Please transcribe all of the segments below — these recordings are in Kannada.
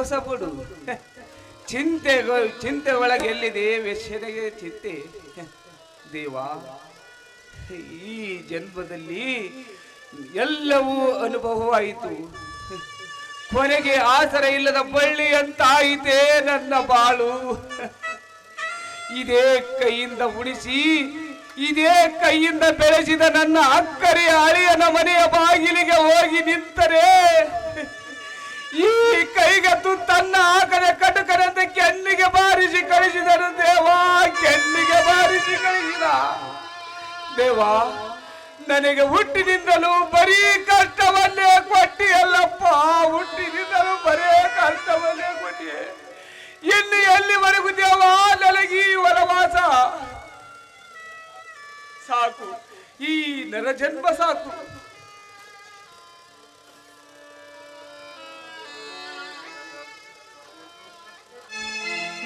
ಸಂತೋಷ ಬಿಡು ಚಿಂತೆ ಚಿಂತೆ ಒಳಗೆ ಎಲ್ಲಿದೆ? ವ್ಯಸನೆಗೆ ಚಿಂತೆ. ದೇವ, ಈ ಜನ್ಮದಲ್ಲಿ ಎಲ್ಲವೂ ಅನುಭವವಾಯಿತು. ಕೊನೆಗೆ ಆಸರ ಇಲ್ಲದ ಬಳ್ಳಿ ಅಂತಾಯಿತೆ ನನ್ನ ಬಾಳು. ಇದೇ ಕೈಯಿಂದ ಉಳಿಸಿ ಇದೇ ಕೈಯಿಂದ ಬೆಳೆಸಿದ ನನ್ನ ಅಕ್ಕರೆ ಅಳಿಯನ ಮನೆಯ ಬಾಗಿಲಿಗೆ ಹೋಗಿ ನಿಂತರೆ. ಈ ಕೈಗೆ ತುತ್ತನ್ನ ಹಾಕದ ಕಟಕರಂತೆ ಕೆನ್ನಿಗೆ ಬಾರಿಸಿ ಕಳಿಸಿದನು ದೇವಾ, ಕೆನ್ನಿಗೆ ಬಾರಿಸಿ ಕಳಿಸಿದ. ದೇವಾ, ನನಗೆ ಹುಟ್ಟಿನಿಂದಲೂ ಬರೀ ಕಷ್ಟವನ್ನೇ ಕೊಟ್ಟಿಯಲ್ಲಪ್ಪ ಹುಟ್ಟಿನಿಂದಲೂ ಬರೀ ಕಷ್ಟವನ್ನೇ ಕೊಟ್ಟಿಯೇ ಎಲ್ಲಿ ಎಲ್ಲಿವರೆಗೂ ದೇವ, ನನಗೆ ಈ ವನವಾಸ? ಸಾಕು, ಈ ನರಜನ್ಮ ಸಾಕು.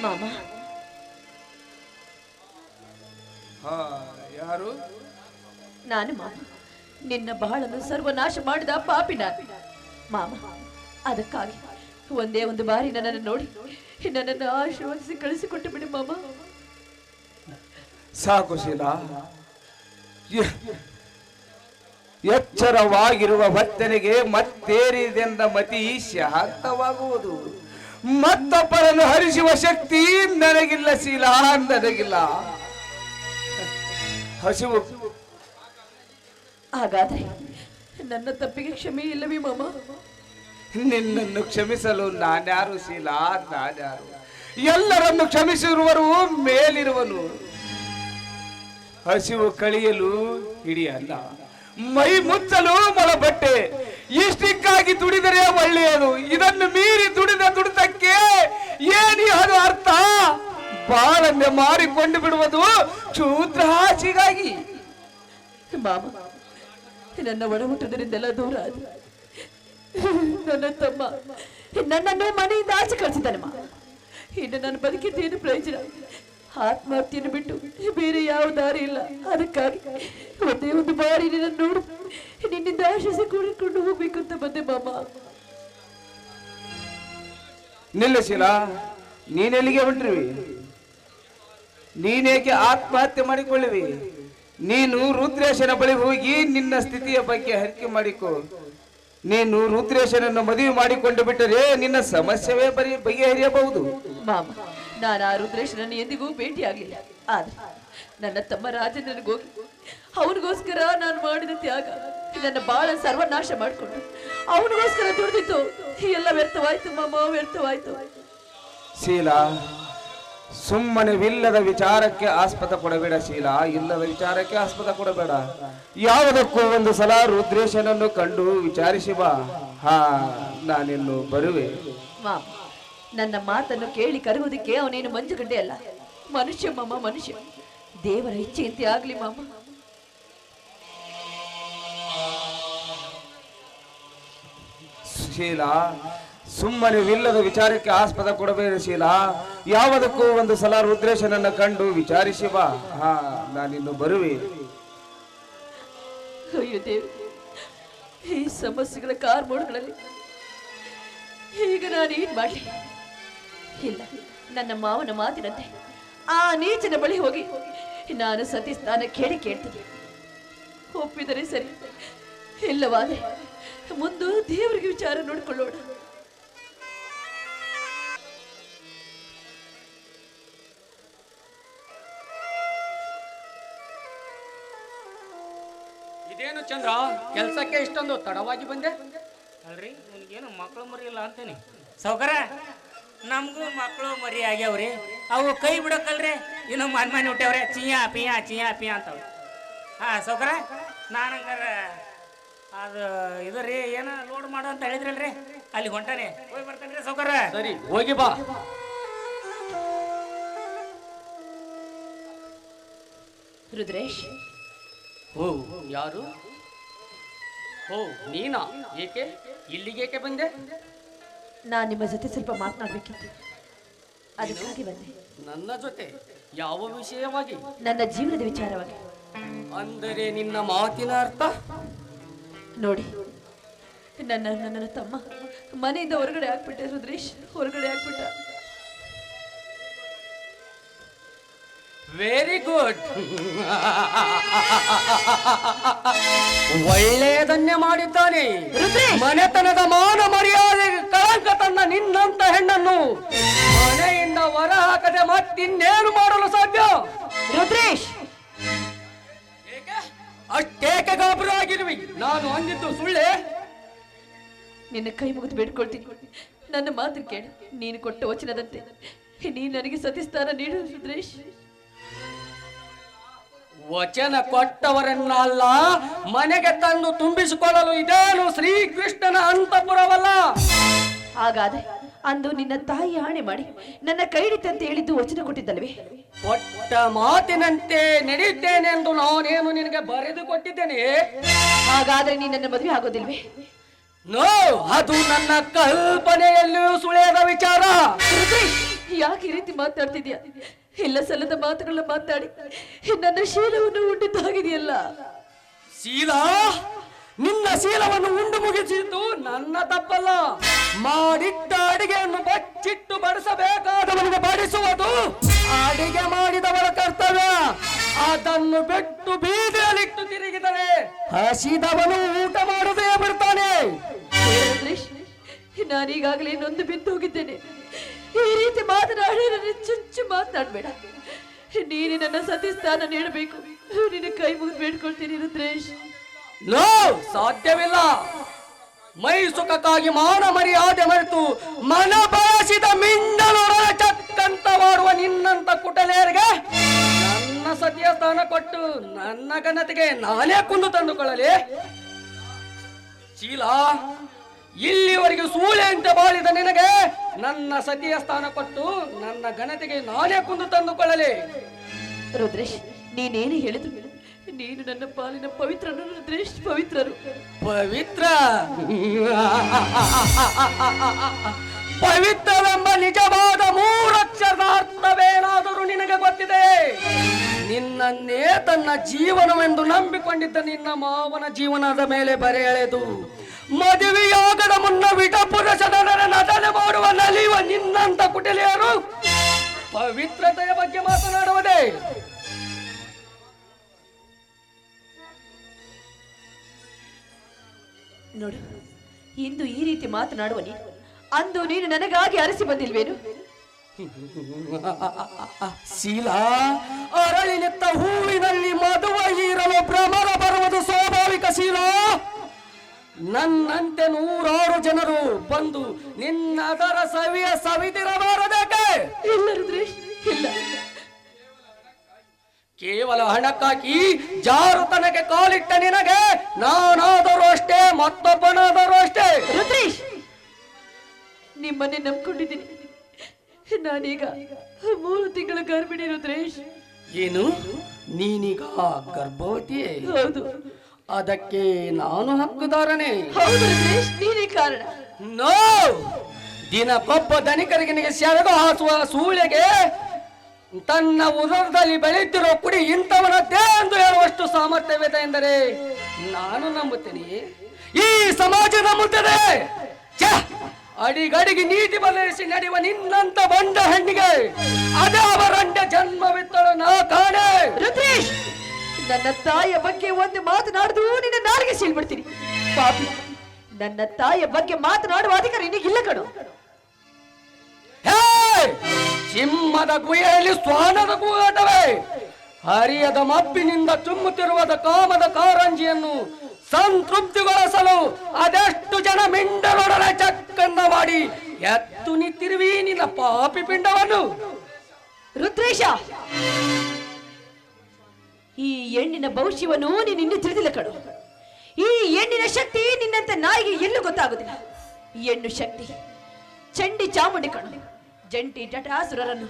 ಮಾಮ ಹಾ ಯಾರು? ನಾನು ಮಾಮ ನಿನ್ನ ಬಹಳನ್ನು ಸರ್ವನಾಶ ಮಾಡಿದ ಪಾಪಿ ನಾನು ಮಾಮ ಅದಕ್ಕಾಗಿ ಒಂದೇ ಒಂದು ಬಾರಿ ನನ್ನನ್ನು ನೋಡಿ ನನ್ನನ್ನು ಆಶೀರ್ವದಿಸಿ ಕಳಿಸಿಕೊಟ್ಟು ಬಿಡಿ ಮಾಮ ಸಾಕು ಶೀಲಾ. ಎಚ್ಚರವಾಗಿರುವ ಭಕ್ತನಿಗೆ ಮತ್ತೇರಿದೆಂದ ಮತಿ ಶಾಂತವಾಗುವುದು ಮತ್ತೊಬ್ಬರನ್ನು ಹರಿಸುವ ಶಕ್ತಿ ನನಗಿಲ್ಲ ಶೀಲ ನನಗಿಲ್ಲ. ಹಸಿವು. ಹಾಗಾದ್ರೆ ನನ್ನ ತಪ್ಪಿಗೆ ಕ್ಷಮೆ ಇಲ್ಲವೇ ಮಾಮ? ನಿನ್ನನ್ನು ಕ್ಷಮಿಸಲು ನಾನ್ಯಾರು ಶೀಲಾ ನಾನ್ಯಾರು? ಎಲ್ಲರನ್ನು ಕ್ಷಮಿಸಿರುವರು ಮೇಲಿರುವನು. ಹಸಿವು ಕಳಿಯಲು ಹಿಡಿಯಲ್ಲ. ಮೈ ಮುಚ್ಚಲು ಮೊಳಬಟ್ಟೆ. ಇಷ್ಟಕ್ಕಾಗಿ ದುಡಿದರೆ ಒಳ್ಳೆಯದು. ಇದನ್ನು ಮೀರಿ ದುಡಿದ ದುಡಿತಕ್ಕೆ ಏನಿ ಅದು ಅರ್ಥ? ಬಾಳನ್ನೇ ಮಾರಿಕೊಂಡು ಬಿಡುವುದು ಕ್ಷೂದ್ರಹಾಸಿಗಾಗಿ ಮಾಮ ನನ್ನ ಒಡಹುಟ್ಟದರಿಂದೆಲ್ಲ ದೂರ ನನ್ನ ತಮ್ಮ, ನನ್ನನ್ನು ಮನೆಯಿಂದ ಆಚೆ ಕಳಿಸಿದ್ದಾನೆ ಮಾ. ಇನ್ನು ನನ್ನ ಬದುಕಿದ್ದೇನು ಪ್ರಯೋಜನ? ಆತ್ಮಹತ್ಯೆಯನ್ನು ಬಿಟ್ಟು ಬೇರೆ ಯಾವ ದಾರಿ ಇಲ್ಲ. ಅದಕ್ಕಾಗಿ ಒಂದೇ ಒಂದು ಬಾರಿ ನಿನ್ನ ನೋಡು. ನಿನ್ನಿಂದ ಆಶಿಸಿ ಕೂಡಿಕೊಂಡು ಹೋಗ್ಬೇಕು ಅಂತ ಬಂದೆ ಮಾಮ. ನಿಲ್ಲಿಸಿಲ್ಲ ನೀನೆಲ್ಲಿಗೆ ಹೊಂಟ್ರಿವಿ? ನೀನೇಕೆ ಆತ್ಮಹತ್ಯೆ ಮಾಡಿಕೊಳ್ಳುವಿ? ನೀನು ರುದ್ರೇಶನ ಬಳಿ ಹೋಗಿ ನಿನ್ನ ಸ್ಥಿತಿಯ ಬಗ್ಗೆ ಹರಿಕೆ ಮಾಡಿಕೊ. ನೀನು ರುದ್ರೇಶನನ್ನು ಮದುವೆ ಮಾಡಿಕೊಂಡು ಬಿಟ್ಟರೆ ನಿನ್ನ ಸಮಸ್ಯೆವೇ ಬರಿ ಬಗೆಹರಿಯಬಹುದು. ನಾನು ಆ ರುದ್ರೇಶ್ವರನ್ನು ಎಂದಿಗೂ ಭೇಟಿಯಾಗಲಿಲ್ಲ ಆದ್ರೆ ನನ್ನ ತಮ್ಮ ರಾಜನಿಗೋಗಿ ಅವನಿಗೋಸ್ಕರ ನಾನು ಮಾಡಿದ ತ್ಯಾಗ ನನ್ನ ಬಾಳ ಸರ್ವನಾಶ ಮಾಡಿಕೊಂಡು ಅವನಿಗೋಸ್ಕರ ದುಡಿದಿತ್ತು. ಎಲ್ಲ ವ್ಯರ್ಥವಾಯ್ತು ಮಾಮ ವ್ಯರ್ಥವಾಯ್ತು. ಶೀಲಾ ಸುಮ್ಮನೆವಿಲ್ಲದ ವಿಚಾರಕ್ಕೆ ಆಸ್ಪದ ಕೊಡಬೇಡ ಶೀಲಾ ಇಲ್ಲದ ವಿಚಾರಕ್ಕೆ ಆಸ್ಪದ ಕೊಡಬೇಡ. ಯಾವುದಕ್ಕೂ ಒಂದು ಸಲ ರುದ್ರೇಶನನ್ನು ಕಂಡು ವಿಚಾರಿಸಿ ಬಾ. ಹಾ ನಾನಿನ್ನು ಬರುವೆ. ನನ್ನ ಮಾತನ್ನು ಕೇಳಿ ಕರೆಯುವುದಕ್ಕೆ ಅವನೇನು ಮಂಜುಗಡ್ಡೆ ಅಲ್ಲ. ಮನುಷ್ಯ ಮಾಮ ಮನುಷ್ಯ. ದೇವರ ಇಚ್ಛೆಯಂತೆ ಆಗ್ಲಿ ಮಾಮ. ಶೀಲಾ ಸುಮ್ಮನೆವಿಲ್ಲದ ವಿಚಾರಕ್ಕೆ ಆಸ್ಪದ ಕೊಡಬೇಡ ಶೀಲಾ. ಯಾವುದಕ್ಕೂ ಒಂದು ಸಲ ರುದ್ರೇಶನನ್ನ ಕಂಡು ವಿಚಾರಿಸಿ ಬಾ ಹಾ ನಾನಿನ್ನು ಬರುವೆ. ಅಯ್ಯೋ ದೇವ್ ಈ ಸಮಸ್ಯೆಗಳ ಕಾರ್ಮೋಡ್ಗಳಲ್ಲಿ ಈಗ ನಾನು ಏನ್ ಮಾಡಲಿ? ಇಲ್ಲ ನನ್ನ ಮಾವನ ಮಾತಿನಂತೆ. ಆ ನೀಚನ ಬಳಿ ಹೋಗಿ ನಾನು ಸತಿ ಸ್ನಾನ ಕೇಳಿ ಕೇಳ್ತೀನಿ. ಒಪ್ಪಿದರೆ ಸರಿ ಇಲ್ಲವಾದೆ ಮುಂದೆ ದೇವರಿಗೆ ವಿಚಾರ ನೋಡಿಕೊಳ್ಳೋಣ. ಇದೇನು ಚಂದ್ರ ಕೆಲಸಕ್ಕೆ ಇಷ್ಟೊಂದು ತಡವಾಗಿ ಬಂದೆ? ಅಲ್ರಿ ನನಗೇನು ಮಕ್ಕಳು ಮರಿ ಇಲ್ಲ ಸೌಕರ್ಯ ಸೌಕರ ನಮಗೂ ಮಕ್ಕಳು ಮರಿ ಆಗ್ಯಾವ್ರಿ. ಅವು ಕೈ ಬಿಡೋಕಲ್ರಿ ಇನ್ನು ಮನ್ ಮನೆ ಹುಟ್ಟ್ಯಾವ್ರೆ ಚಿಯಾ ಪಿಯಾ ಚಿಯಾ ಪಿಯಾ ಅಂತವ್ ಹಾ ಸೌಕರ? ನಾನು ಹಂಗಾರ ಅದು ಇದು ರೀ ಏನ ಲೋಡ್ ಮಾಡು ಅಂತ ಹೇಳಿದ್ರಲ್ರಿ? ಅಲ್ಲಿ ಹೊಂಟಾನೆ. ಹೋಗಿ ಬರ್ತಾನೆ ಸೌಕರ. ಸರಿ ಹೋಗಿ ಬಾ. ರುದ್ರೇಶ್? ಹೋ ಯಾರು? ಹೋ ನೀನಾ? ಏಕೆ? ಇಲ್ಲಿಗೇಕೆ ಬಂದೆ? ನಾನು ನಿಮ್ಮ ಜೊತೆ ಸ್ವಲ್ಪ ಮಾತನಾಡಬೇಕಿತ್ತು ಅದಕ್ಕಾಗಿ ಬಂದೆ. ನನ್ನ ಜೊತೆ? ಯಾವ ವಿಷಯವಾಗಿ? ನನ್ನ ಜೀವನದ ವಿಚಾರವಾಗಿ. ಅಂದರೆ ನಿನ್ನ ಮಾತಿನ ಅರ್ಥ? ನೋಡಿ ನನ್ನ ನನ್ನ ತಮ್ಮ ಮನೆಯಿಂದ ಹೊರಗಡೆ ಹಾಕ್ಬಿಟ್ಟೆ ರುದ್ರೇಶ್ ಹೊರಗಡೆ ಹಾಕ್ಬಿಟ್ಟ ವೆರಿ ಗುಡ್ ಒಳ್ಳೆಯದನ್ನೇ ಮಾಡಿದ್ದಾನೆ. ರುದ್ರೇಶ್! ಮನೆತನದ ಮಾನ ಮರ್ಯಾದೆ ಕಳಂಕ ತನ್ನ ನಿನ್ನಂತ ಹೆಣ್ಣನ್ನು ಮನೆಯಿಂದ ಹೊರ ಹಾಕದೆ ಮತ್ತಿನ್ನೇನು ಮಾಡಲು ಸಾಧ್ಯ? ರುದ್ರೇಶ್! ಏಕೆ? ಅಷ್ಟೇಕೆ ಗಾಬರು ಆಗಿರುವಿ? ನಾನು ಅಂದಿದ್ದು ಸುಳ್ಳೆ? ನಿನ್ನ ಕೈ ಮುಗಿದು ಬೇಡ್ಕೊಳ್ತೀನಿ. ನನ್ನ ಮಾತು ಕೇಳು. ನೀನು ಕೊಟ್ಟ ವಚನದಂತೆ. ನೀನು ನನಗೆ ಸತಿಸ್ಥಾನ ನೀಡು ರುದ್ರೇಶ್. ವಚನ ಕೊಟ್ಟವರನ್ನಲ್ಲ ಮನೆಗೆ ತಂದು ತುಂಬಿಸಿಕೊಳ್ಳಲು ಇದೇನು ಶ್ರೀಕೃಷ್ಣನ ಅಂತಪುರವಲ್ಲ? ಹಾಗಾದ್ರೆ ಅಂದು ನಿನ್ನ ತಾಯಿ ಆಣೆ ಮಾಡಿ ನನ್ನ ಕೈ ಹಿಡಿತಂತೆ ಹೇಳಿದ್ದು ವಚನ ಕೊಟ್ಟಿದ್ದಲ್ವೇ ಕೊಟ್ಟ ಮಾತಿನಂತೆ ನಡೆಯುತ್ತೇನೆಂದು ನಾನೇನು ನಿನಗೆ ಬರೆದು ಕೊಟ್ಟಿದ್ದೇನೆ? ಹಾಗಾದ್ರೆ ನೀ ನನ್ನ ಮದುವೆ ಆಗೋದಿಲ್ವೇ? ನೋ ಅದು ನನ್ನ ಕಲ್ಪನೆಯಲ್ಲೂ ಸುಳಿಯದ ವಿಚಾರ. ಯಾಕೆ ಈ ರೀತಿ ಮಾತಾಡ್ತಿದ್ಯಾ? ಇಲ್ಲ ಸಲ್ಲದ ಮಾತುಗಳನ್ನ ಮಾತಾಡಿ. ನನ್ನ ಶೀಲವನ್ನು ಉಂಡಿದ್ದಾಗಿದೆಯಲ್ಲ? ಶೀಲ? ನಿನ್ನ ಶೀಲವನ್ನು ಉಂಡು ಮುಗಿಸಿದ್ದು ನನ್ನ ತಪ್ಪಲ್ಲ. ಮಾಡಿಟ್ಟ ಅಡಿಗೆಯನ್ನು ಬಚ್ಚಿಟ್ಟು ಬಡಿಸಬೇಕಾದವನಿಗೆ ಬಡಿಸುವುದು ಅಡಿಗೆ ಮಾಡಿದವರ ಕರ್ತವ್ಯ. ಅದನ್ನು ಬಿಟ್ಟು ಬೀದಿಯಲ್ಲಿಟ್ಟು ತಿರುಗಿದರೆ ಹಸಿದವನು ಊಟ ಮಾಡದೇ ಬಿಡ್ತಾನೆ. ನಾನೀಗಾಗಲೇ ನೊಂದು ಬಿದ್ದು ಹೋಗಿದ್ದೇನೆ. ಈ ರೀತಿ ನನ್ನ ಚುಚ್ಚು ಮಾತನಾಡ್ಬೇಡ. ನೀನು ನನ್ನ ಸತಿ ಸ್ಥಾನ ನೀಡಬೇಕು. ನಿನ್ನ ಕೈ ಮುಗಿದು ಬೇಡ್ಕೊಳ್ತೀನಿ, ರುದ್ರೇಶ್. ನೋ, ಸಾಧ್ಯವಿಲ್ಲ. ಮೈ ಸುಖಕ್ಕಾಗಿ ಮಾನ ಮರ್ಯಾದೆ ಮರೆತು ಮನ ಬಯಸಿದ ಮಿಂಡಲು ಚಕ್ಕಂತ ಮಾಡುವ ನಿನ್ನಂತ ಕುಟಲೇರಿಗೆ ನನ್ನ ಸತಿಯ ಸ್ಥಾನ ಕೊಟ್ಟು ನನ್ನ ಘನತೆಗೆ ನಾನೇ ಕುಂದು ತಂದುಕೊಳ್ಳಲಿ. ಶೀಲ ಇಲ್ಲಿವರೆಗೆ ಅಂತ ಬಾಳಿದ ನಿನಗೆ ನನ್ನ ಸತಿಯ ಸ್ಥಾನ ಕೊಟ್ಟು ನನ್ನ ಘನತೆಗೆ ನಾನೇ ಕುಂದು ತಂದುಕೊಳ್ಳಲಿ. ರುದ್ರೇಶ್ ನೀನೇನು ಹೇಳಿದ್ರು ನೀನು ನನ್ನ ಪಾಲಿನ ಪವಿತ್ರನು ರುದ್ರೇಶ್ ಪವಿತ್ರರು. ಪವಿತ್ರ? ಪವಿತ್ರವೆಂಬ ನಿಜವಾದ ಮೂರಕ್ಷರದ ಅರ್ಥವೇನಾದರೂ ನಿನಗೆ ಗೊತ್ತಿದೆ? ನಿನ್ನನ್ನೇ ತನ್ನ ಜೀವನವೆಂದು ನಂಬಿಕೊಂಡಿದ್ದ ನಿನ್ನ ಮಾವನ ಜೀವನದ ಮೇಲೆ ಬರೆ ಎಳೆದು ಕುಟಿಲೆಯರು ಪವಿತ್ರತೆಯ ಬಗ್ಗೆ ಮಾತನಾಡುವುದೇ. ನೋಡು ಇಂದು ಈ ರೀತಿ ಮಾತನಾಡುವ ನೀನು ಅಂದು ನೀನು ನನಗಾಗಿ ಅರಸಿ ಬಂದಿಲ್ವೇನು? ಶೀಲ ಅರಳಿನೆತ್ತ ಹೂವಿನಲ್ಲಿ ಮದುವ ಇರಲು ಭ್ರಮರ ಬರುವುದು ಸ್ವಾಭಾವಿಕ ಶೀಲ ನನ್ನಂತೆ ನೂರಾರು ಜನರು ಬಂದು ನಿನ್ನ ಅದರ ಸವಿಯ ಸವಿದಿರಬಾರದಕ್ಕೆ ಇಲ್ಲ ಕೇವಲ ಹಣಕ್ಕಾಗಿ ಜಾರುತನಕ್ಕೆ ಕಾಲಿಟ್ಟ ನಿನಗೆ ನಾನಾದರೂ ಅಷ್ಟೇ ಮತ್ತೊಬ್ಬನಾದರೂ ಅಷ್ಟೇ. ರುದ್ರೇಶ್ ನಿಮ್ಮನ್ನೇ ನಂಬ್ಕೊಂಡಿದ್ದೀನಿ. ನಾನೀಗ ಮೂರು ತಿಂಗಳ ಗರ್ಭಿಣಿ ರುದ್ರೇಶ್. ಏನು? ನೀನೀಗ ಗರ್ಭವತಿಯೇ? ಹೌದು. ಅದಕ್ಕೆ ನಾನು ಹಕ್ಕುದಾರನೇ. ಹೌದು ರುದ್ರೇಶ್ ನೀನೇ ಕಾರಣ. ನೋ! ದಿನಕ್ಕೊಬ್ಬ ಧನಿಕರಿಗೆ ನಿನಗೆ ಸೆರಗು ಹಾಸುವ ಸೂಳೆಗೆ ತನ್ನ ಉದರದಲ್ಲಿ ಬೆಳೆಯುತ್ತಿರೋ ಕುಡಿ ಇಂಥವನದ್ದೇ ಎಂದು ಹೇಳುವಷ್ಟು ಸಾಮರ್ಥ್ಯವಿದೆ ಎಂದರೆ ನಾನು ನಂಬುತ್ತೇನೆ. ಈ ಸಮಾಜ ನಂಬುತ್ತದೆ! ಅಡಿಗಡಿಗೆ ನೀತಿ ಬದಲಿಸಿ ನಡೆಯುವ ನಿನ್ನಂತ ಬಂಡ ಹೆಣ್ಣಿಗೆ ಅದೇ ಅವರಂಡ ಜನ್ಮವಿತ್ತಳು ನಾ ಕಾಣೆ. ನನ್ನ ತಾಯಿಯ ಬಗ್ಗೆ ಒಂದು ಮಾತನಾಡಿದ್ರು ನಿನ್ನ ನಾಲಿಗೆ ಸೀಳ್ಬಿಡ್ತೀನಿ. ಪಾಪಿ ನನ್ನ ತಾಯಿಯ ಬಗ್ಗೆ ಮಾತನಾಡುವ ಅಧಿಕಾರ ನಿನಗಿಲ್ಲ ಕಣು! ಸಿಂಹದ ಗುಹೆಯಲ್ಲಿ ಸ್ವಾನದ ಕೂಗಾಟವೇ ಹರಿಯದ ಮಬ್ಬಿನಿಂದ ಚುಮ್ಮುತ್ತಿರುವದ ಕಾಮದ ಕಾರಂಜಿಯನ್ನು ಸಂತೃಪ್ತಿಗೊಳಿಸಲು ಅದೆಷ್ಟು ಜನ ಮಿಂಡಲೊಡನೆ ಚಕ್ಕಂದ ಮಾಡಿ ಎತ್ತು ನಿಂತಿರುವಿ ನಿನ್ನ ಪಾಪಿ ಪಿಂಡವನ್ನು? ರುದ್ರೇಶ ಈ ಹೆಣ್ಣಿನ ಭವಿಷ್ಯವನ್ನು ನೀನು ಇನ್ನೂ ತಿಳಿದಿಲ್ಲ ಕಡು ಈ ಹೆಣ್ಣಿನ ಶಕ್ತಿ ನಿನ್ನಂತ ನಾಯಿಗೆ ಎಲ್ಲೂ ಗೊತ್ತಾಗುದಿಲ್ಲ. ಈ ಹೆಣ್ಣು ಶಕ್ತಿ, ಚಂಡಿ ಚಾಮುಂಡಿ ಕಣು. ಜಂಟಿ ಜಟಾಸುರರನ್ನು,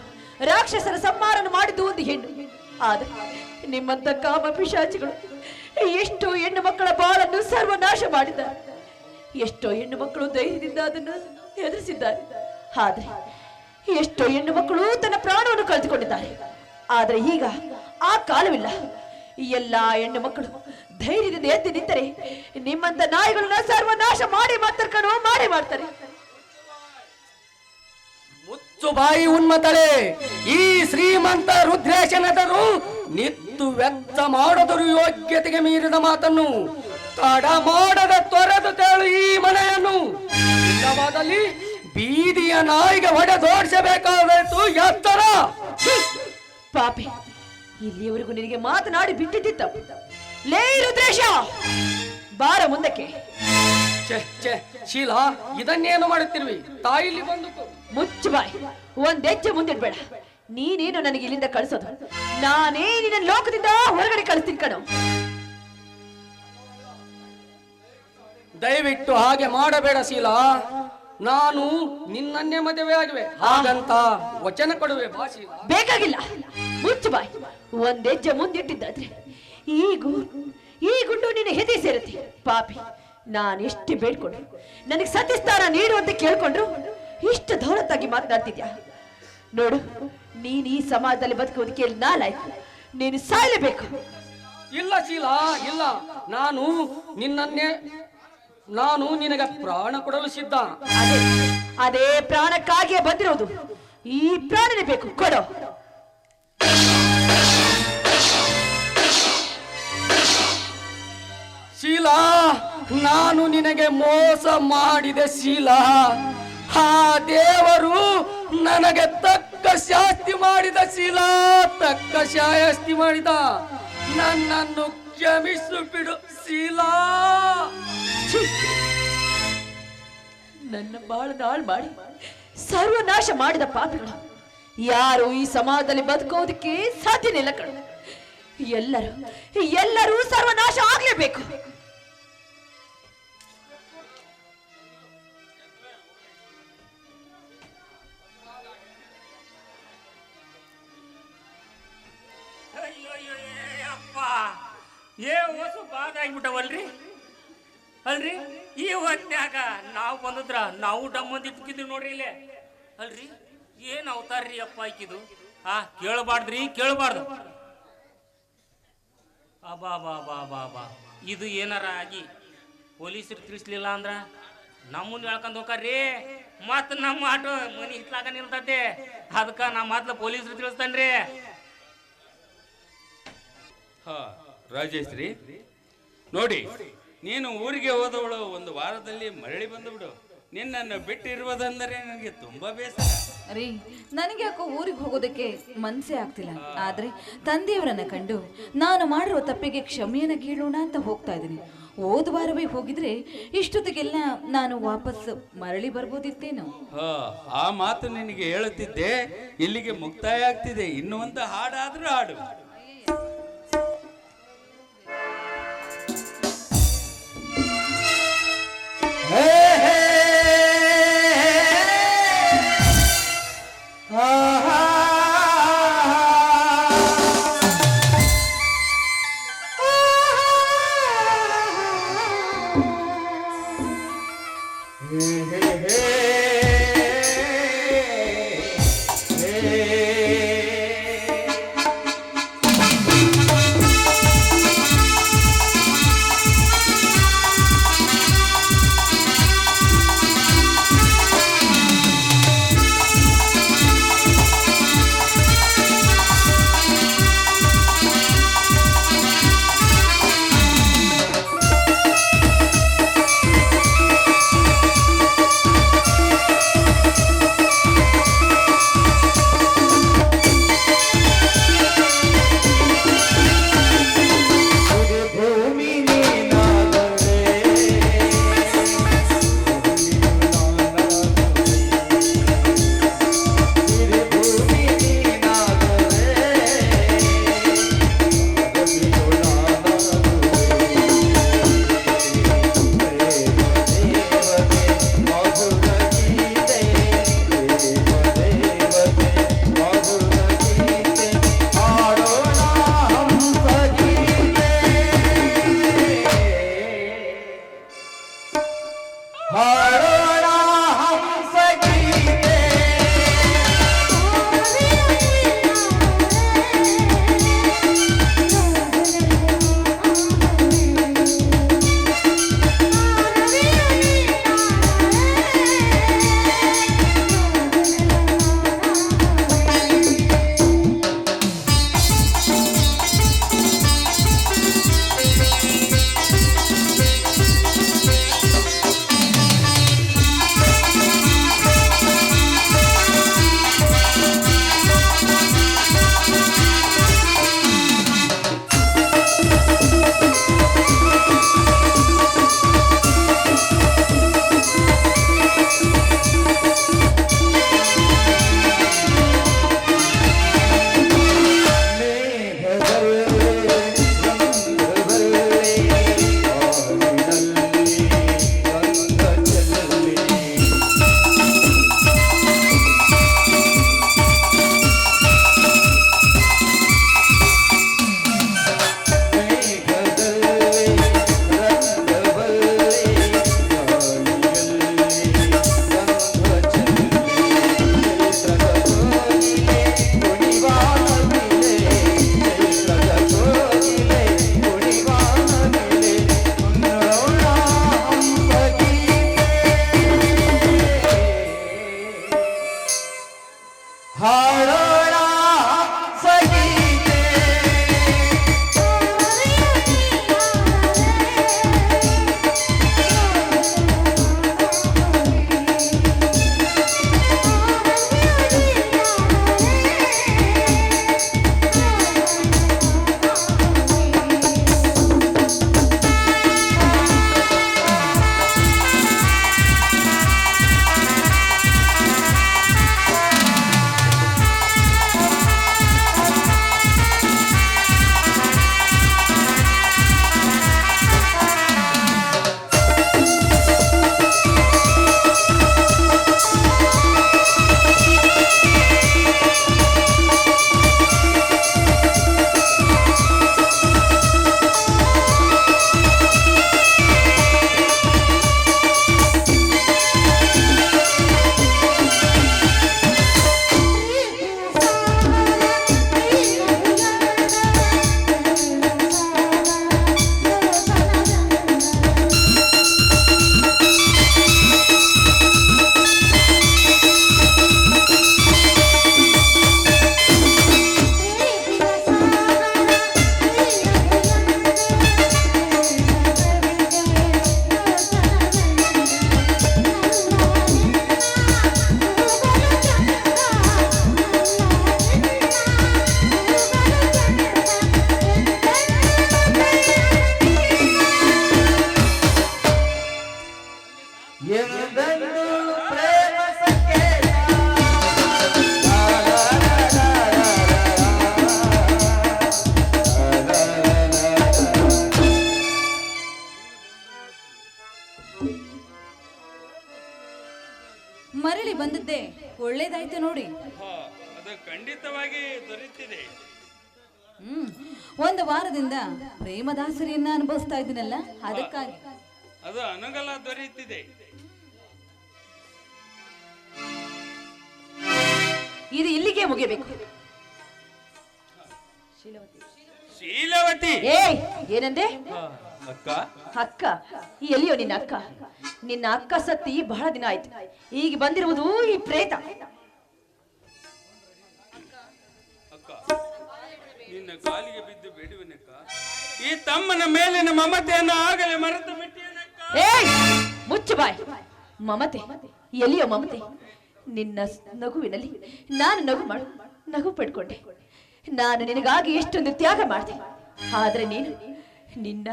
ರಾಕ್ಷಸರ ಸಂಹಾರನ ಮಾಡಿದ್ದು ಒಂದು ಹೆಣ್ಣು. ಆದರೆ ನಿಮ್ಮಂತ ಕಾಮ ಪಿಶಾಚಿಗಳು ಎಷ್ಟೋ ಹೆಣ್ಣು ಮಕ್ಕಳ ಬಾಳನ್ನು ಸರ್ವನಾಶ ಮಾಡಿದ್ದಾರೆ. ಎಷ್ಟೋ ಹೆಣ್ಣು ಮಕ್ಕಳು ಧೈರ್ಯದಿಂದ ಅದನ್ನು ಎದುರಿಸಿದ್ದಾರೆ. ಆದ್ರೆ ಎಷ್ಟೋ ಹೆಣ್ಣು ಮಕ್ಕಳು ತನ್ನ ಪ್ರಾಣವನ್ನು ಕಳೆದುಕೊಂಡಿದ್ದಾರೆ. ಆದ್ರೆ ಈಗ ಆ ಕಾಲವಿಲ್ಲ. ಈ ಎಲ್ಲಾ ಹೆಣ್ಣು ಮಕ್ಕಳು ಧೈರ್ಯದಿಂದ ಎದ್ದು ನಿಂತರೆ ನಿಮ್ಮಂತ ನಾಯಿಗಳನ್ನ ಸರ್ವನಾಶ ಮಾಡಿ ಮಾಡ್ತಾರೆ ಕಣೋ ಮಾಡಿ ಮಾಡ್ತಾರೆ. ಮುಚ್ಚು ಬಾಯಿ ಉನ್ಮತಳೆ ಈ ಶ್ರೀಮಂತ ರುದ್ರೇಶನದರು ನಿತ್ತು ವ್ಯಕ್ತ ಮಾಡದರು ಯೋಗ್ಯತೆಗೆ ಮೀರಿದ ಮಾತನ್ನು ತಡ ಮಾಡದ ತೊರೆದು ತೇಳು ಈ ಮನೆಯನ್ನು. ಇಲ್ಲವಾದಲ್ಲಿ ಬೀದಿಯ ನಾಯಿಗೆ ಹೊಡೆದೋಡಿಸಬೇಕಾದಾಯ್ತು ಎತ್ತರ. ಪಾಪಿ ಇಲ್ಲಿಯವರೆಗೂ ನಿನಗೆ ಮಾತನಾಡಿ ಬಿಟ್ಟಿದ್ದಿತ್ತ. ಲೇ ರುದ್ರೇಶ! ಬಾರ ಮುಂದಕ್ಕೆ. ಛೆ, ಛೆ, ಶೀಲಾ ಇದನ್ನೇನು ಮಾಡುತ್ತಿರುವಿ? ತಾಯಿಲಿ ಬಂದು ಮುಚ್ಚು ಬಾಯ್. ಒಂದ್ ಹೆಜ್ಜೆ ಮುಂದಿಡ್ಬೇಡ. ನೀನೇನು ನನಗೆ ಇಲ್ಲಿಂದ ಕಳಿಸೋದು? ನಾನೇ ನಿನ್ನ ಲೋಕದಿಂದ ಹೊರಗಡೆ ಕಳಿಸ್ತೀನಿ ಕಣ. ದಯವಿಟ್ಟು ಹಾಗೆ ಮಾಡಬೇಡ ಶೀಲಾ. ನಾನು ನಿನ್ನನ್ನೇ ಮದುವೆ ಆಗಿವೆ ಹಾಗಂತ ವಚನ ಕೊಡುವೆ ಭಾಷೆ. ಬೇಕಾಗಿಲ್ಲ. ಮುಚ್ಚು ಬಾಯ್. ಒಂದೆಜ್ಜೆ ಮುಂದಿಟ್ಟಿದ್ದಾದ್ರೆ ಈ ಗು ಈ ಗುಂಡು ನಿನ್ನ ಹೆದೆ ಸೇರುತ್ತೆ. ಪಾಪಿ ನಾನು ಎಷ್ಟು ಬೇಡ್ಕೊಂಡು ನನಗೆ ಸತ್ಯಸ್ಥಾನ ನೀಡು ಅಂತ ಕೇಳ್ಕೊಂಡ್ರು ಇಷ್ಟು ದೌಲತ್ತಾಗಿ ಮಾತನಾಡ್ತಿದ್ಯಾ? ನೋಡು ನೀನು ಈ ಸಮಾಜದಲ್ಲಿ ಬದುಕೋದಕ್ಕೆ ನಾಲಾಯ್ತು. ನೀನು ಸಾಯಲೇಬೇಕು. ಇಲ್ಲ ಶೀಲಾ ಇಲ್ಲ. ನಾನು ನಿನ್ನನ್ನೇ ನಾನು ನಿನಗೆ ಪ್ರಾಣ ಕೊಡಲು ಸಿದ್ಧ. ಅದೇ ಅದೇ ಪ್ರಾಣಕ್ಕಾಗಿಯೇ ಬಂದಿರೋದು ಈ ಪ್ರಾಣನೇ ಬೇಕು ಕೊಡು. ಶೀಲಾ ನಾನು ನಿನಗೆ ಮೋಸ ಮಾಡಿದೆ ಶೀಲಾ. ಆ ದೇವರು ನನಗೆ ತಕ್ಕ ಶಾಸ್ತಿ ಮಾಡಿದ ಶೀಲಾ ತಕ್ಕ ಶಾಸ್ತಿ ಮಾಡಿದ ನನ್ನನ್ನು ಕ್ಷಮಿಸು ಬಿಡು ಶೀಲಾ! ನನ್ನ ಬಾಳ ನಾಳ್ ಮಾಡಿ ಸರ್ವನಾಶ ಮಾಡಿದ ಪಾಪಿಗಳು. ಯಾರು ಈ ಸಮಾಜದಲ್ಲಿ ಬದುಕೋದಕ್ಕೆ ಸಾಧ್ಯನಿಲ್ಲ ಕಣ. ಎಲ್ಲರೂ ಎಲ್ಲರೂ ಸರ್ವನಾಶ ಆಗ್ಲೇಬೇಕು. ಏ, ಹೊಸು ಬಾಗ ಆಗ್ಬಿಟ್ಟವಲ್ರಿ ಅಲ್ರಿ? ಈ ಹೊತ್ನ್ಯಾಗ ನಾವು ಬಂದದ್ರ ನಾವು ಡಮ್ಮಂದಿ ಇಟ್ಕಿದ್ವಿ ನೋಡ್ರಿ ಇಲ್ಲೇ. ಅಲ್ರಿ? ಏನ್ ಅವತಾರ್ರಿ ಅಪ್ಪ ಹಾಕಿದು ಆ, ಕೇಳಬಾರ್ದ್ರಿ, ಕೇಳಬಾರ್ದು. ಅಬಾ ಬಾ ಬಾ ಬಾ ಬಾ ಇದು ಏನಾರ ಆಗಿ ಪೊಲೀಸರು ತಿಳಿಸ್ಲಿಲ್ಲ ಅಂದ್ರ ನಮ್ಮನ್ನ ಹೇಳ್ಕೊಂಡ್ ಹೋಗ್ರಿ ಮತ್ ನಮ್ಮ ಆಟೋ ಮನಿ ಹಿತ್ಲಾಗ ನಿಲ್ತತೆ. ಅದಕ್ಕ ನಮ್ಮ ಮೊದ್ಲು ಪೊಲೀಸರು ತಿಳಿಸ್ತಾನ್ರಿ. ಹಾ. ರಾಜೇಶ್ರೀ ನೋಡಿ ನೀನು ಊರಿಗೆ ಹೋದವಳು ಒಂದು ವಾರದಲ್ಲಿ ಮರಳಿ ಬಂದುಬಿಡು. ನಿನ್ನನ್ನು ಬಿಟ್ಟಿರುವುದಂದರೆ ನನಗೆ ತುಂಬಾ ಬೇಸರ. ರೀ ನನಗೆ ಯಾಕೋ ಊರಿಗೆ ಹೋಗೋದಕ್ಕೆ ಮನಸ್ಸೇ ಆಗ್ತಿಲ್ಲ. ಆದ್ರೆ ತಂದೆಯವರನ್ನ ಕಂಡು ನಾನು ಮಾಡಿರುವ ತಪ್ಪಿಗೆ ಕ್ಷಮೆಯನ್ನ ಕೇಳೋಣ ಅಂತ ಹೋಗ್ತಾ ಇದ್ದೀನಿ. ಹೋದ ವಾರವೇ ಹೋಗಿದ್ರೆ ಇಷ್ಟೊತ್ತಿಗೆಲ್ಲ ನಾನು ವಾಪಸ್ ಮರಳಿ ಬರ್ಬೋದಿತ್ತೇನು? ಹಾ ಆ ಮಾತು ನಿನಗೆ ಹೇಳುತ್ತಿದ್ದೆ ಇಲ್ಲಿಗೆ ಮುಕ್ತಾಯ ಆಗ್ತಿದೆ. ಇನ್ನು ಒಂದು ಹಾಡಾದ್ರೂ ಹಾಡು. ಏನಂದೆ? ಅಕ್ಕ. ಈ ಎಲ್ಲಿಯೋ ನಿನ್ನ ಅಕ್ಕ. ನಿನ್ನ ಅಕ್ಕ ಸತ್ತಿ ಬಹಳ ದಿನ ಆಯ್ತು. ಈಗ ಬಂದಿರುವುದು ಈ ಪ್ರೇತ. ನಿನ್ನ ಕಾಲಿಗೆ ಬಿದ್ದು ಬೇಡುವನಕ್ಕ. ಈ ತಮ್ಮನ ಮೇಲಿನ ಮಮತೆಯನ್ನು ಆಗಲೇ ಮರೆತು ಏಯ್! ಮುಚ್ಚು ಬಾಯ್. ಮಮತೆ. ಎಲ್ಲಿಯೋ ಮಮತೆ. ನಿನ್ನ ನಗುವಿನಲ್ಲಿ ನಾನು ನಗು ಮಾಡು. ನಗು ಪಡ್ಕೊಂಡೆ. ನಾನು ನಿನಗಾಗಿ ಎಷ್ಟೊಂದು ತ್ಯಾಗ ಮಾಡಿದೆ. ಆದ್ರೆ ನೀನು ನಿನ್ನ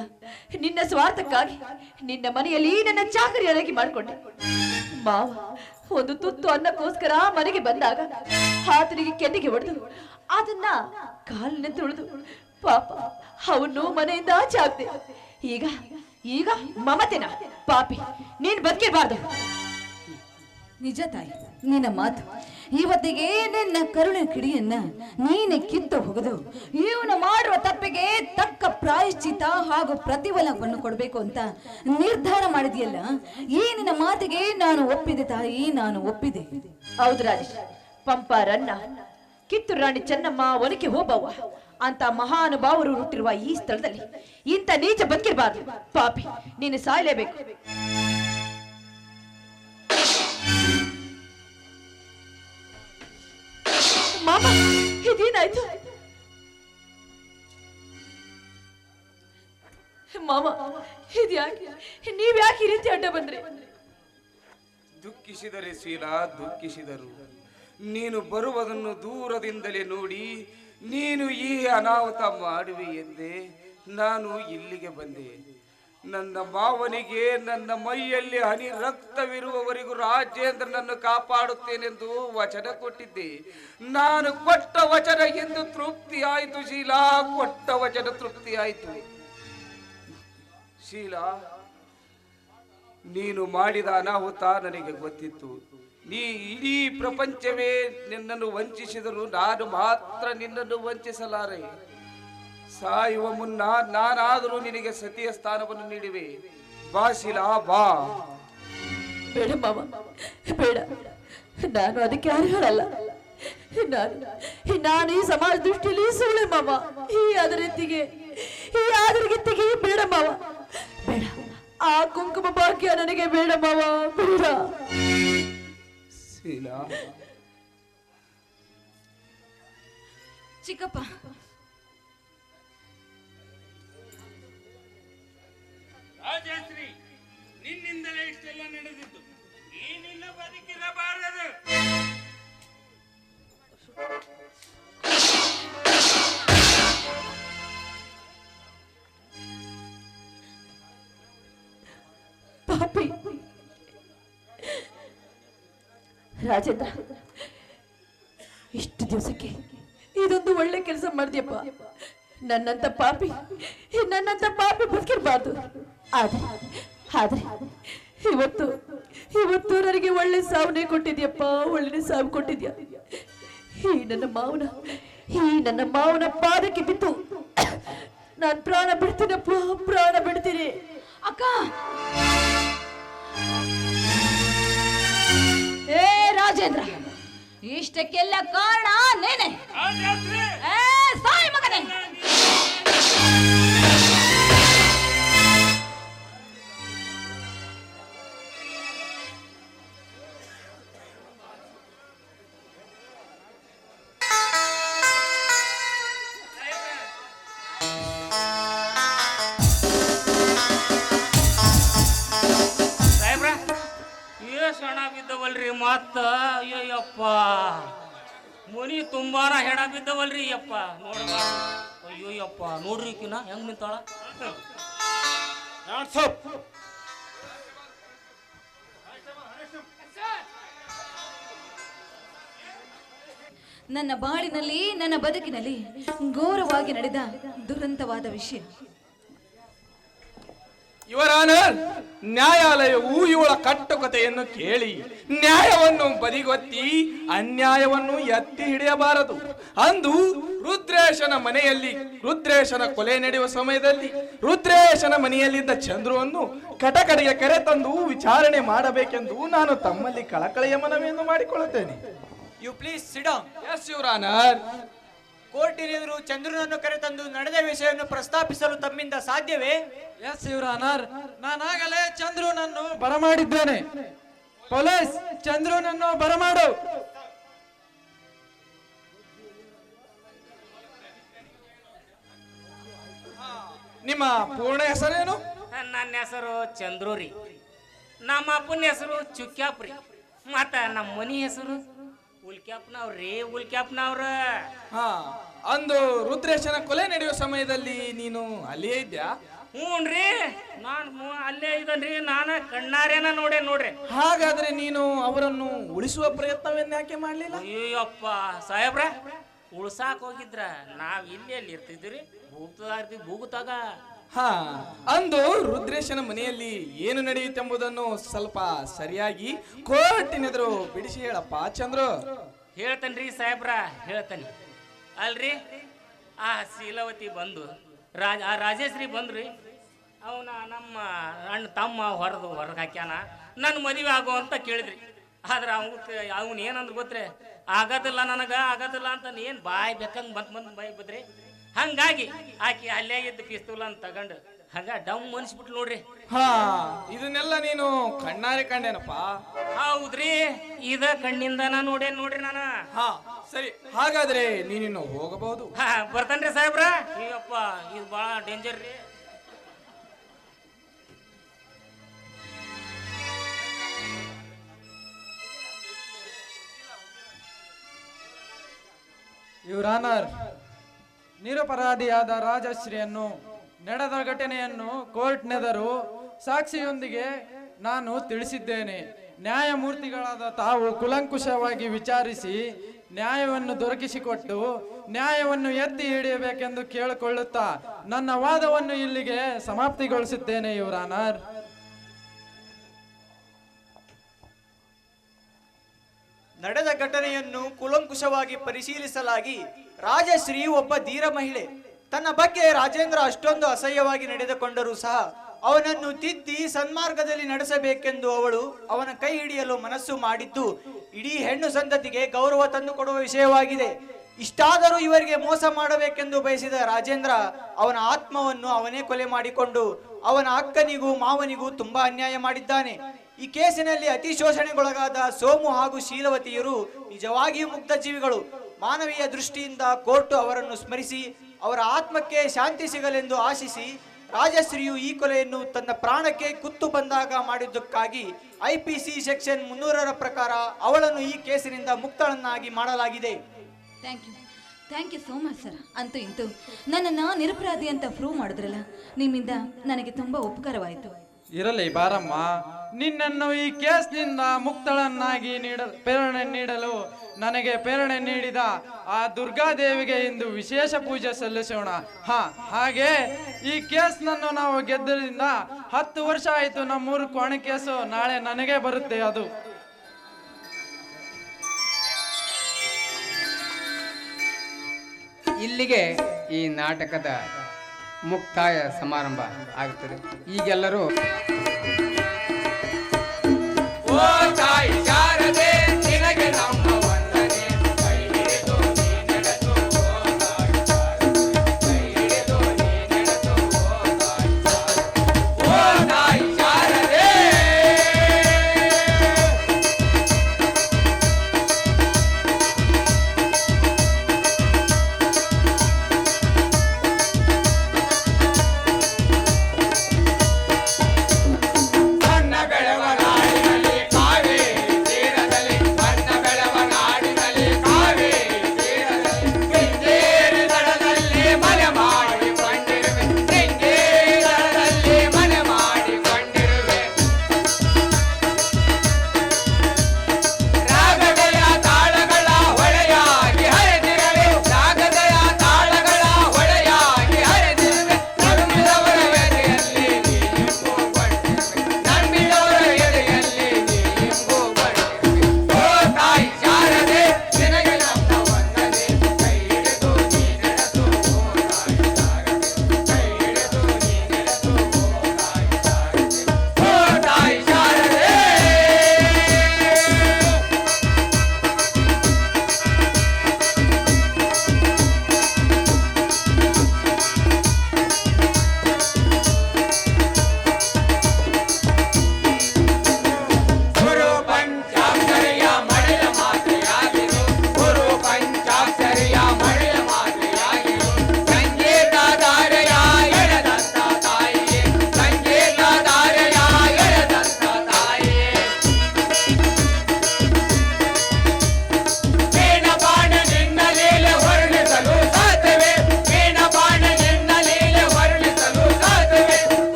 ನಿನ್ನ ಸ್ವಾರ್ಥಕ್ಕಾಗಿ, ನಿನ್ನ ಮನೆಯಲ್ಲಿ ನನ್ನ ಚಾಕರಿಯಾಗಿ ಮಾಡಿಕೊಂಡೆ. ಮಾವ, ಒಂದು ತುತ್ತು ಅನ್ನಕ್ಕೋಸ್ಕರ ಮನೆಗೆ ಬಂದಾಗ ಆತನಿಗೆ ಕೆನ್ನಿಗೆ ಹೊಡೆದು ಅದನ್ನ ಕಾಲಿನ ತುಳಿದು ಪಾಪ ಅವನು ಮನೆಯಿಂದ ಆಚೆ ಈಗ ಈಗ ಮಮತೆನ, ಪಾಪಿ, ನೀನ್ ಬದುಕಿರ್ಬಾರ್ದು. ನಿಜ ತಾಯಿ, ನಿನ್ನ ಮಾತು. ಇವತ್ತಿಗೆ ನಿನ್ನ ಕರುಣೆ ಕಿಡಿಯನ್ನ ನೀನೆ ಕಿತ್ತು ಹೋಗದು. ಇವನು ಪ್ರಾಯಶ್ಚಿತ ಹಾಗೂ ಪ್ರತಿಫಲವನ್ನು ಕೊಡಬೇಕು ಅಂತ ನಿರ್ಧಾರ ಮಾಡಿದೆಯಲ್ಲ? ಈ ನಿನ್ನ ಮಾತಿಗೆ ನಾನು ಒಪ್ಪಿದೆ ತಾಯಿ, ನಾನು ಒಪ್ಪಿದೆ. ಹೌದು ರಾಜೇಶ್, ಪಂಪ ರನ್ನ, ಕಿತ್ತೂರು ರಾಣಿ ಚೆನ್ನಮ್ಮ ಒನಕೆ ಹೋಬವ್ವ. ಅಂತ ಮಹಾನುಭಾವರು ಹುಟ್ಟಿರುವ ಈ ಸ್ಥಳದಲ್ಲಿ ಇಂಥ ನೀಚ ಬದುಕಿರಬಾರ್ದು. ಪಾಪಿ, ನೀನು ಸಾಯಲೇಬೇಕು. ಮಾಮ, ಇದೇನಾಯ್ತು? ಮಾಮ ಇದ್ಯಾಕೆ ನೀವ್ಯಾಕೆ ಈ ರೀತಿ ಅಡ್ಡ ಬಂದ್ರಿ? ದುಃಖಿಸಿದರೆ ಶೀಲ, ದುಃಖಿಸಿದರು. ನೀನು ಬರುವುದನ್ನು ದೂರದಿಂದಲೇ ನೋಡಿ, ನೀನು ಈ ಅನಾಹುತ ಮಾಡುವೆ ಎಂದೇ ನಾನು ಇಲ್ಲಿಗೆ ಬಂದೆ. ನನ್ನ ಮಾವನಿಗೆ ನನ್ನ ಮೈಯಲ್ಲಿ ಹನಿ ರಕ್ತವಿರುವವರಿಗೂ ರಾಜೇಂದ್ರನನ್ನು ಕಾಪಾಡುತ್ತೇನೆಂದು ವಚನ ಕೊಟ್ಟಿದ್ದೆ. ನಾನು ಕೊಟ್ಟ ವಚನ ಎಂದು ತೃಪ್ತಿ ಆಯಿತು ಶೀಲಾ, ಕೊಟ್ಟ ವಚನ ತೃಪ್ತಿ ಆಯಿತು ಶೀಲಾ, ನೀನು ಮಾಡಿದ ಅನಾಹುತ ನನಗೆ ಗೊತ್ತಿತ್ತು. ನೀ ಇಡೀ ಪ್ರಪಂಚವೇ ನಿನ್ನನ್ನು ವಂಚಿಸಿದರು ನಾನು ಮಾತ್ರ ನಿನ್ನನ್ನು ವಂಚಿಸಲಾರೆ. ಸಾಯುವ ಮುನ್ನ ನಾನಾದರೂ ನಿನಗೆ ಸತಿಯ ಸ್ಥಾನವನ್ನು ನೀಡುವೆ. ಬಾ ಶೀಲಾ, ಬಾ. ಬೇಡ ಮಾವ, ಬೇಡ. ನಾನು ಅದಕ್ಕೆ ಅರ್ಹಳಲ್ಲ ನಾನು ನಾನು ಈ ಸಮಾಜ ದೃಷ್ಟಿಯಲ್ಲಿ ಸುಳ್ಳೆ ಮಾವ. ಈ ಅದರ ಈ ಅದರಿಗೆತ್ತಿಗೆ ಬೇಡ ಮಾವ. ಬೇಡ. ಆ ಕುಂಕುಮ ಭಾಗ್ಯ ನನಗೆ ಬೇಡ ಮಾವ ಬೇಡ. ಶೀಲಾ ಚಿಕ್ಕಪ್ಪ. ರಾಜಶ್ರೀ ನಿನ್ನಿಂದಲೇ ಇಷ್ಟೆಲ್ಲ ನಡೆದಿತ್ತು ಈ ನಿನ್ನ ಬದುಕಿರಬಾರದು. ರಾಜೇಂದ್ರ, ಇಷ್ಟು ದಿವಸಕ್ಕೆ ಇದೊಂದು ಒಳ್ಳೆ ಕೆಲಸ ಮಾಡಿದ್ಯಪ್ಪ ನನ್ನಂತ ಪಾಪಿ ನನ್ನಂತ ಪಾಪಿ ಬದುಕಿರ್ಬಾರ್ದು. ಆದ್ರೆ ಆದ್ರೆ, ಇವತ್ತು ಇವತ್ತು ನನಗೆ ಒಳ್ಳೆ ಸಾವನೇ ಕೊಟ್ಟಿದ್ಯಪ್ಪ ಒಳ್ಳೆ ಸಾವು ಕೊಟ್ಟಿದ್ಯಾ? ಈ ನನ್ನ ಮಾವನ, ಈ ನನ್ನ ಮಾವನ ಪಾದಕ್ಕೆ ಬಿತ್ತು. ನಾನು ಪ್ರಾಣ ಬಿಡ್ತೀನಪ್ಪ, ಪ್ರಾಣ ಬಿಡ್ತೀನಿ. ಅಕ್ಕ! ರಾಜೇಂದ್ರ. ಇಷ್ಟಕ್ಕೆಲ್ಲ ಕಾರಣ ನೇನೆ. ಅಯ್ಯೋಯ್ಯಪ್ಪ ನೋಡ್ರಿ ಕಿನ್ನ ಹೆಂಗ್ ನಿಂತಾಳ? ನನ್ನ ಬಾಳಿನಲ್ಲಿ ನನ್ನ ಬದುಕಿನಲ್ಲಿ ಘೋರವಾಗಿ ನಡೆದ ದುರಂತವಾದ ವಿಷಯ. ಇವರಾನರ್ ನ್ಯಾಯಾಲಯವು ಇವಳ ಕಟ್ಟುಕತೆಯನ್ನು ಕೇಳಿ ನ್ಯಾಯವನ್ನು ಬದಿಗೊತ್ತಿ ಅನ್ಯಾಯವನ್ನು ಎತ್ತಿ ಹಿಡಿಯಬಾರದು. ಅಂದು ರುದ್ರೇಶನ ಮನೆಯಲ್ಲಿ ರುದ್ರೇಶನ ಕೊಲೆ ನಡೆಯುವ ಸಮಯದಲ್ಲಿ ರುದ್ರೇಶನ ಮನೆಯಲ್ಲಿದ್ದ ಚಂದ್ರುವನ್ನು ಕಟಕಡೆಗೆ ಕರೆತಂದು ವಿಚಾರಣೆ ಮಾಡಬೇಕೆಂದು ನಾನು ತಮ್ಮಲ್ಲಿ ಕಳಕಳೆಯ ಮನವಿಯನ್ನು ಮಾಡಿಕೊಳ್ಳುತ್ತೇನೆ. You please sit down yes your honour ಕೋರ್ಟಿನೆದುರು ಚಂದ್ರನನ್ನು ಕರೆತಂದು ನಡೆದ ವಿಷಯವನ್ನು ಪ್ರಸ್ತಾಪಿಸಲು ತಮ್ಮಿಂದ ಸಾಧ್ಯವೇ? ಎಸ್ ಯುವರಾನರ್ ನಾನಾಗಲೇ ಚಂದ್ರನನ್ನು ಬರಮಾಡಿದ್ದೇನೆ. ಪೊಲೀಸ್ ಚಂದ್ರನನ್ನು ಬರಮಾಡು. ನಿಮ್ಮ ಪೂರ್ಣ ಹೆಸರೇನು? ನನ್ನ ಹೆಸರು ಚಂದ್ರೂರಿ. ರೀ ನಮ್ಮ ಅಪ್ಪನ ಹೆಸರು ಚುಕ್ಯಾಪ್ರಿ. ಮತ್ತ ನಮ್ಮ ಮನಿ ಹೆಸರು ಉಲ್ಕ್ಯಾಪ್ನವ್ರಿ ಉಲ್ಕ್ಯಾಪ್ನವ್ರ ಹಾ ಅಂದು ರುದ್ರೇಶನ ಕೊಲೆ ನಡೆಯುವ ಸಮಯದಲ್ಲಿ ನೀನು ಅಲ್ಲಿಯೇ ಇದ್ಯಾ? ಹ್ಞೂನ್ರಿ ನಾನು ಅಲ್ಲೇ ಇದನ್ರಿ ನಾನ ಕಣ್ಣಾರೇನ ನೋಡೇ ನೋಡ್ರಿ. ಹಾಗಾದ್ರೆ ನೀನು ಅವರನ್ನು ಉಳಿಸುವ ಪ್ರಯತ್ನವನ್ನ ಯಾಕೆ ಮಾಡಲಿಲ್ಲ? ಅಯ್ಯಪ್ಪ ಸಾಹೇಬ್ರ ಉಳ್ಸಾಕ್ ಹೋಗಿದ್ರ ನಾವ್ ಇಲ್ಲಿ ಎಲ್ಲಿ ಇರ್ತಿದ್ರಿ ಇರ್ತಿದ್ವಿ ಭೂಗುತ್ತಾಗ ಹಾ, ಅಂದು ರುದ್ರೇಶನ ಮನೆಯಲ್ಲಿ ಏನು ನಡೆಯುತ್ತೆಂಬುದನ್ನು ಸ್ವಲ್ಪ ಸರಿಯಾಗಿ ಕೋರ್ಟಿನೆದುರು ಬಿಡಿಸಿ ಹೇಳಪ್ಪ, ಚಂದ್ರು. ಹೇಳ್ತೇನ್ರಿ ಸಾಹೇಬ್ರ, ಹೇಳ್ತೇನೆ. ಅಲ್ರಿ, ಆ ಶೀಲವತಿ ಬಂದು, ರಾಜ, ಆ ರಾಜೇಶ್ರೀ ಬಂದ್ರಿ. ಅವನ ನಮ್ಮ ಅಣ್ಣ ತಮ್ಮ ಹೊರದು ಹೊರಗೆ ಹಾಕ್ಯಾನ. ನನ್ನ ಮದುವೆ ಆಗೋ ಅಂತ ಕೇಳಿದ್ರಿ. ಆದ್ರೆ ಅವ್ನು ಅವನು ಏನಂದ್ ಗೊತ್ತ್ರೆ, ಆಗದಿಲ್ಲ ನನಗೆ, ಆಗದಿಲ್ಲ ಅಂತ ಏನು ಬಾಯ್ ಬೇಕಂಗ್ ಬಂದ್ ಬಂದ್ ಬಾಯ್ ಬದ್ರಿ. ಹಂಗಾಗಿ ಆಕಿ ಅಲ್ಲೇ ಇದ್ದ ಪಿಸ್ತೂಲ್ ಅಂತ ತಗೊಂಡು ಹಂಗ ಡಮ್ ಅನ್ಸ್ಬಿಟ್ಟು ನೋಡ್ರಿ. ಹಾ ಇದನ್ನೆಲ್ಲ ನೀನು ಕಣ್ಣಾರೆ ಕಂಡೇನಪ್ಪ. ಹೌದ್ರಿ ಇದ ಕಣ್ಣಿಂದ ನಾ ನೋಡೇನ್ ನೋಡ್ರಿ ನಾನು. ಹಾ ಸರಿ ಹಾಗಾದ್ರೆ ನೀನಿನ್ನು ಹೋಗಬಹುದು. ಹಾ ಬರ್ತೇನ್ರಿ ಸಾಹೇಬ್ರ. ಅಯ್ಯಪ್ಪ ಇದು ಬಹಳ ಡೇಂಜರ್ ರೀ. ಯುವರಾನರ್ ನಿರಪರಾಧಿಯಾದ ರಾಜಶ್ರೀಯನ್ನು ನಡೆದ ಘಟನೆಯನ್ನು ಕೋರ್ಟ್ನೆದರು ಸಾಕ್ಷಿಯೊಂದಿಗೆ ನಾನು ತಿಳಿಸಿದ್ದೇನೆ. ನ್ಯಾಯಮೂರ್ತಿಗಳಾದ ತಾವು ಕುಲಂಕುಷವಾಗಿ ವಿಚಾರಿಸಿ ನ್ಯಾಯವನ್ನು ದೊರಕಿಸಿಕೊಟ್ಟು ನ್ಯಾಯವನ್ನು ಎತ್ತಿ ಹಿಡಿಯಬೇಕೆಂದು ಕೇಳಿಕೊಳ್ಳುತ್ತಾ ನನ್ನ ವಾದವನ್ನು ಇಲ್ಲಿಗೆ ಸಮಾಪ್ತಿಗೊಳಿಸುತ್ತೇನೆ, ಯುವರಾನರ್. ನಡೆದ ಘಟನೆಯನ್ನು ಕುಲಂಕುಷವಾಗಿ ಪರಿಶೀಲಿಸಲಾಗಿ ರಾಜಶ್ರೀ ಒಬ್ಬ ಧೀರ ಮಹಿಳೆ. ತನ್ನ ಬಗ್ಗೆ ರಾಜೇಂದ್ರ ಅಷ್ಟೊಂದು ಅಸಹ್ಯವಾಗಿ ನಡೆದುಕೊಂಡರೂ ಸಹ ಅವನನ್ನು ತಿದ್ದಿ ಸನ್ಮಾರ್ಗದಲ್ಲಿ ನಡೆಸಬೇಕೆಂದು ಅವಳು ಅವನ ಕೈ ಹಿಡಿಯಲು ಮನಸ್ಸು ಮಾಡಿದ್ದು ಇಡೀ ಹೆಣ್ಣು ಸಂತತಿಗೆ ಗೌರವ ತಂದುಕೊಡುವ ವಿಷಯವಾಗಿದೆ. ಇಷ್ಟಾದರೂ ಇವರಿಗೆ ಮೋಸ ಮಾಡಬೇಕೆಂದು ಬಯಸಿದ ರಾಜೇಂದ್ರ ಅವನ ಆತ್ಮವನ್ನು ಅವನೇ ಕೊಲೆ ಮಾಡಿಕೊಂಡು ಅವನ ಅಕ್ಕನಿಗೂ ಮಾವನಿಗೂ ತುಂಬಾ ಅನ್ಯಾಯ ಮಾಡಿದ್ದಾನೆ. ಈ ಕೇಸಿನಲ್ಲಿ ಅತಿ ಶೋಷಣೆಗೊಳಗಾದ ಸೋಮು ಹಾಗೂ ಶೀಲವತಿಯರು ನಿಜವಾಗಿಯೂ ಮುಕ್ತ ಜೀವಿಗಳು ಮಾನವೀಯ ದೃಷ್ಟಿಯಿಂದ ಕೋರ್ಟು ಅವರನ್ನು ಸ್ಮರಿಸಿ ಅವರ ಆತ್ಮಕ್ಕೆ ಶಾಂತಿ ಸಿಗಲೆಂದು ಆಶಿಸಿ ರಾಜಶ್ರೀಯು ಈ ಕೊಲೆಯನ್ನು ತನ್ನ ಪ್ರಾಣಕ್ಕೆ ಕುತ್ತು ಬಂದಾಗ ಮಾಡಿದ್ದಕ್ಕಾಗಿ ಐಪಿಸಿ ಸೆಕ್ಷನ್ ಮುನ್ನೂರರ ಪ್ರಕಾರ ಅವಳನ್ನು ಈ ಕೇಸಿನಿಂದ ಮುಕ್ತಳನ್ನಾಗಿ ಮಾಡಲಾಗಿದೆ. Thank you. Thank you so much sir. ಅಂತೂ ಇಂತೂ ನನ್ನನ್ನು ನಿರಪರಾಧಿ ಅಂತ ಪ್ರೂವ್ ಮಾಡಿದ್ರಲ್ಲ ನಿಮ್ಮಿಂದ ನನಗೆ ತುಂಬ ಉಪಕಾರವಾಯಿತು. ಇರಲಿ ಬಾರಮ್ಮ. ನಿನ್ನನ್ನು ಈ ಕೇಸ್ನಿಂದ ಮುಕ್ತಳನ್ನಾಗಿ ನೀಡ ಪ್ರೇರಣೆ ನೀಡಲು ನನಗೆ ಪ್ರೇರಣೆ ನೀಡಿದ ಆ ದುರ್ಗಾದೇವಿಗೆ ಇಂದು ವಿಶೇಷ ಪೂಜೆ ಸಲ್ಲಿಸೋಣ. ಹಾ, ಹಾಗೆ ಈ ಕೇಸ್ನನ್ನು ನಾವು ಗೆದ್ದರಿಂದ ಹತ್ತು ವರ್ಷ ಆಯಿತು ನಮ್ಮೂರು ಕೋಣೆ ಕೇಸು ನಾಳೆ ನನಗೆ ಬರುತ್ತೆ ಅದು. ಇಲ್ಲಿಗೆ ಈ ನಾಟಕದ ಮುಕ್ತಾಯ ಸಮಾರಂಭ ಆಗುತ್ತದೆ. ಈಗೆಲ್ಲರೂ